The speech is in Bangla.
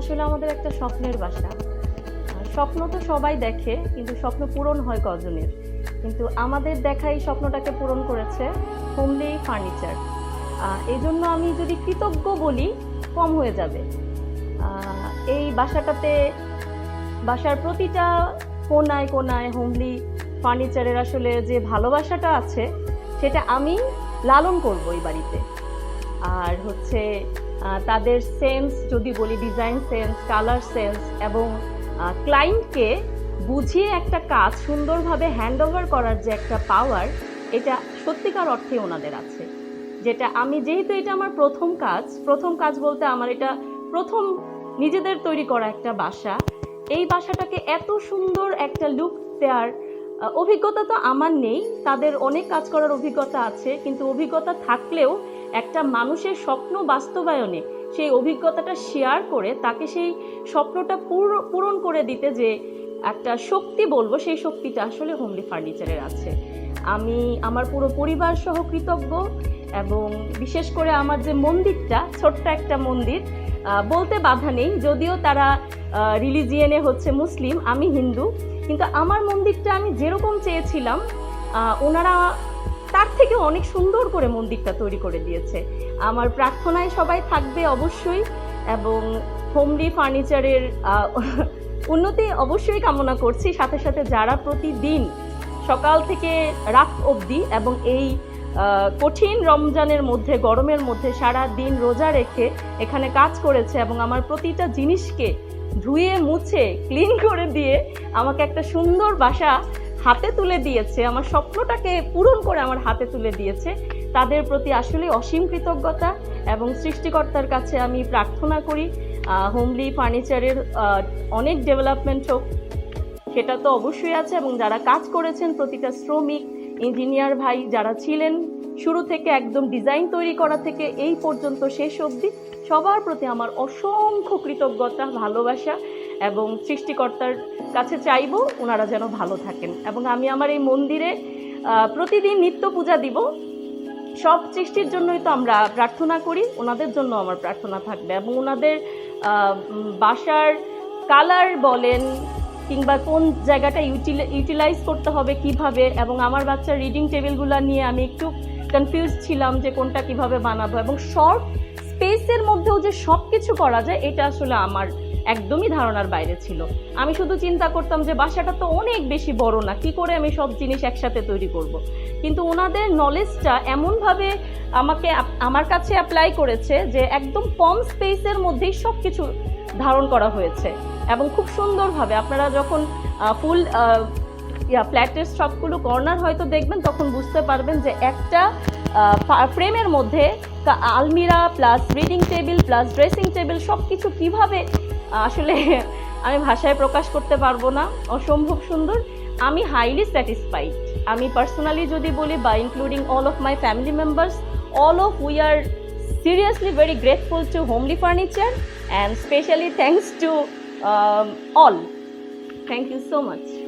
আসলে আমাদের একটা স্বপ্নের বাসা। স্বপ্ন তো সবাই দেখে, কিন্তু স্বপ্ন পূরণ হয় কজনের? কিন্তু আমাদের দেখা এই স্বপ্নটাকে পূরণ করেছে হোমলি ফার্নিচার। এই জন্য আমি যদি কৃতজ্ঞ বলি, কম হয়ে যাবে। এই বাসাটাতে, বাসার প্রতিটা কোনায় কোনায় হোমলি ফার্নিচারের আসলে যে ভালোবাসাটা আছে, সেটা আমি লালন করব এই বাড়িতে। আর হচ্ছে তাদের সেন্স যদি বলি ডিজাইন সেন্স কালার সেন্স এবং ক্লায়েন্টকে বুঝিয়ে একটা কাজ সুন্দরভাবে হ্যান্ড ওভার করার যে একটা পাওয়ার এটা সত্যিকার অর্থে ওনাদের আছে। যেটা আমি যেহেতু এটা আমার প্রথম কাজ প্রথম কাজ বলতে আমার এটা প্রথম নিজেদের তৈরি করা একটা বাসা। এই বাসাটাকে এত সুন্দর একটা লুক দেওয়ার অভিজ্ঞতা তো আমার নেই। তাদের অনেক কাজ করার অভিজ্ঞতা আছে, কিন্তু অভিজ্ঞতা থাকলেও একটা মানুষের স্বপ্ন বাস্তবায়নে সেই অভিজ্ঞতাটা শেয়ার করে তাকে সেই স্বপ্নটা পূর- পূরণ করে দিতে যে একটা শক্তি বলব, সেই শক্তিটা আসলে হোমলি ফার্নিচারের আছে। আমি আমার পুরো পরিবার সহ কৃতজ্ঞ এবং বিশেষ করে আমার যে মন্দিরটা, ছোট্ট একটা মন্দির বলতে বাধা নেই। যদিও তারা রিলিজিয়নে হচ্ছে মুসলিম, আমি হিন্দু। কিন্তু আমার মন্দিরটা আমি যেরকম চেয়েছিলাম ওনারা তার থেকে অনেক সুন্দর করে মন্দিরটা তৈরি করে দিয়েছে। আমার প্রার্থনায় সবাই থাকবে অবশ্যই এবং হোমলি ফার্নিচারের উন্নতি অবশ্যই কামনা করছি। সাথে সাথে যারা প্রতিদিন সকাল থেকে রাত অবধি এবং এই কঠিন রমজানের মধ্যে, গরমের মধ্যে সারা দিন রোজা রেখে এখানে কাজ করেছে এবং আমার প্রতিটা জিনিসকে ধুয়ে, মুছে ক্লিন করে দিয়ে আমাকে একটা সুন্দর বাসা হাতে তুলে দিয়েছে, আমার স্বপ্নটাকে পূরণ করে আমার হাতে তুলে দিয়েছে, তাদের প্রতি আসলে অসীম কৃতজ্ঞতা এবং সৃষ্টিকর্তার কাছে আমি প্রার্থনা করি হোমলি ফার্নিচারের অনেক ডেভেলপমেন্ট হোক, সেটা তো অবশ্যই আছে এবং যারা কাজ করেছেন প্রতিটা শ্রমিক, ইঞ্জিনিয়ার ভাই যারা ছিলেন, শুরু থেকে একদম ডিজাইন তৈরি করা থেকে এই পর্যন্ত শেষ অবধি, সবার প্রতি আমার অসংখ্য কৃতজ্ঞতা, ভালোবাসা এবং সৃষ্টিকর্তার কাছে চাইব ওনারা যেন ভালো থাকেন। এবং আমি আমার এই মন্দিরে প্রতিদিন নিত্য পূজা দিব। সব সৃষ্টির জন্যই তো আমরা প্রার্থনা করি, ওনাদের জন্য আমার প্রার্থনা থাকবে। এবং ওনাদের বাসার কালার বলেন কিংবা কোন জায়গাটা ইউটিলাই ইউটিলাইজ করতে হবে কীভাবে, এবং আমার বাচ্চার রিডিং টেবিলগুলো নিয়ে আমি একটু কনফিউজ ছিলাম যে কোনটা কীভাবে বানাবো। এবং শর্ট স্পেসের মধ্যেও যে সব কিছু করা যায়, এটা আসলে আমার একদমই ধারণার বাইরে ছিল আমি শুধু চিন্তা করতাম যে বাসাটা তো অনেক বেশি বড় না, কি করে আমি সব জিনিস একসাথে তৈরি করব। কিন্তু ওনাদের নলেজটা এমনভাবে আমাকে আমার কাছে অ্যাপ্লাই করেছে যে একদম কম স্পেসের মধ্যেই সব কিছু ধারণ করা হয়েছে এবং খুব সুন্দরভাবে আপনারা যখন ফুল ইয়া ফ্ল্যাটের সবগুলো কর্নার হয়তো দেখবেন, তখন বুঝতে পারবেন যে একটা ফ্রেমের মধ্যে আলমিরা plus reading table plus dressing table সব কিছু কীভাবে আসলে আমি ভাষায় প্রকাশ করতে পারব না। অসম্ভব সুন্দর। আমি হাইলি স্যাটিসফাইড আমি পার্সোনালি যদি বলি বা including all of my family members all of we are seriously very grateful to Homely Furniture and specially thanks to all thank you so much.